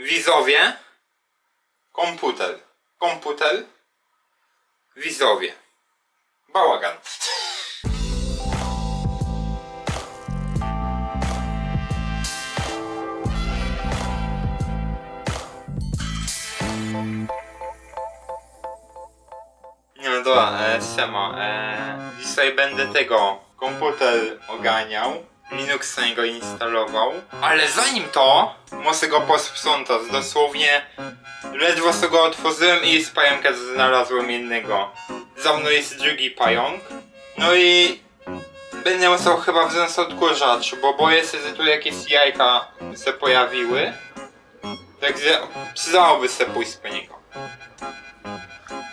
Widzowie. Komputer. Komputer. Widzowie. Bałagan. Nie no dobra, e, Sema, e, dzisiaj będę tego komputer oganiał, Linuxa go instalował, ale zanim to, muszę go posprzątać, dosłownie ledwo sobie go otworzyłem i z pająka znalazłem jednego. Za mną jest drugi pająk, no i będę musiał chyba wziąć odkurzacz, bo boję się, że tu jakieś jajka się pojawiły, także przydałoby się pójść po niego.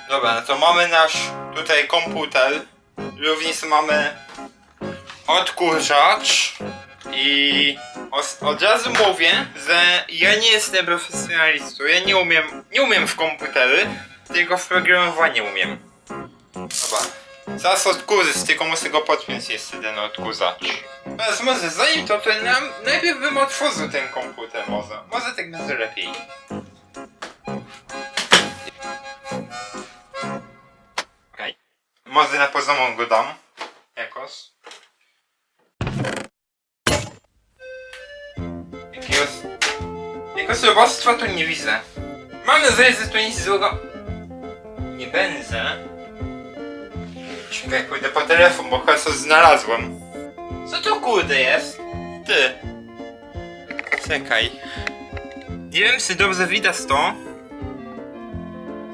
Dobra, no to mamy nasz tutaj komputer. Również mamy odkurzacz. I od razu mówię, że ja nie jestem profesjonalistą. Ja nie umiem, nie umiem w komputery, tylko w programowanie umiem. Dobra. Zaraz odkurzyć, tylko muszę go podpiąć jeszcze ten odkurzacz. Teraz może zanim to, to nam, najpierw bym otworzył ten komputer może. Może tak będzie lepiej. Okej. Może na pozomą go dam. Jakiegoś robostwa tu nie widzę. Mam nadzieję, że tu nic złego... Nie będzie. Czekaj, pójdę po telefon, bo chyba coś znalazłem. Co to kurde jest? Ty. Czekaj. Nie wiem, czy dobrze widać to.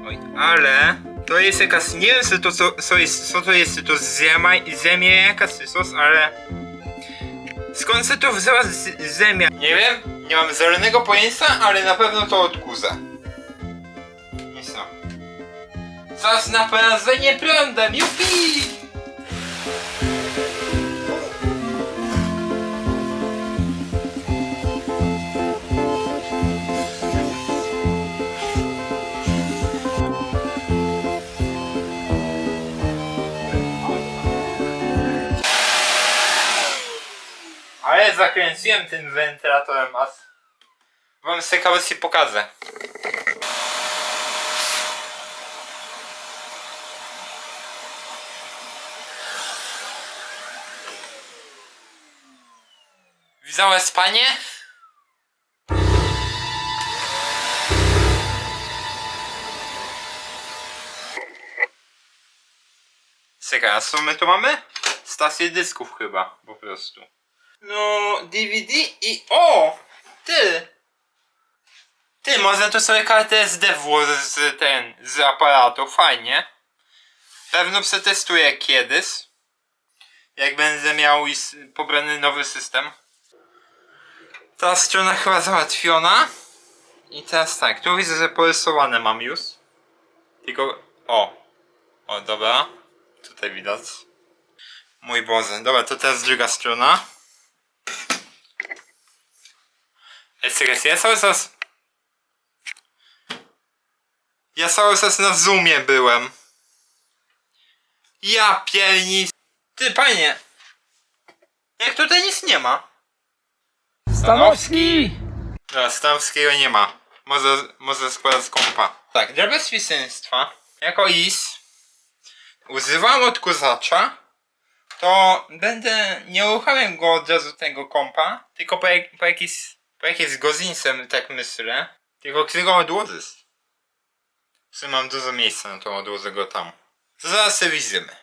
Oj, ale to jest jakaś, nie wiem co to, co, co, jest, co to jest, czy to ziemia, ziemia jakaś czy coś, ale skąd się to wzięła ziemia? Nie wiem, nie mam zielonego pojęcia, ale na pewno to odkurza. Nie są. Czas na prędzenie prądem, jupi! Ale zakręciłem tym wentylatorem, a wam z ciekawości pokażę. Widziałeś panie? Czekaj, a co my tu mamy? Stację dysków chyba, po prostu. No, DVD i... O! Ty! Ty, można tu sobie kartę SD włożyć z ten, z aparatu, fajnie. Pewno przetestuję kiedyś. Jak będę miał pobrany nowy system. Ta strona chyba załatwiona. I teraz tak, tu widzę, że porysowane mam już. Tylko... O! O, dobra. Tutaj widać. Mój Boże. Dobra, to teraz druga strona. Ej, czekajcie, ja cały czas... Ja cały czas na zoomie byłem. Ja pierni... Ty, panie! Jak tutaj nic nie ma. Stanowski! Dobra, Stanowskiego nie ma. Może, może składać kompa. Tak, dla bezpieczeństwa, jako is używam odkurzacza, to będę, nie uruchamiam go od razu tego kompa, tylko po, jak, po jakiś, po jakiejś godzinie, tak myślę, tylko chcę go odłożyć. Że mam dużo miejsca, no to odłożę go tam. Zaraz sobie widzimy.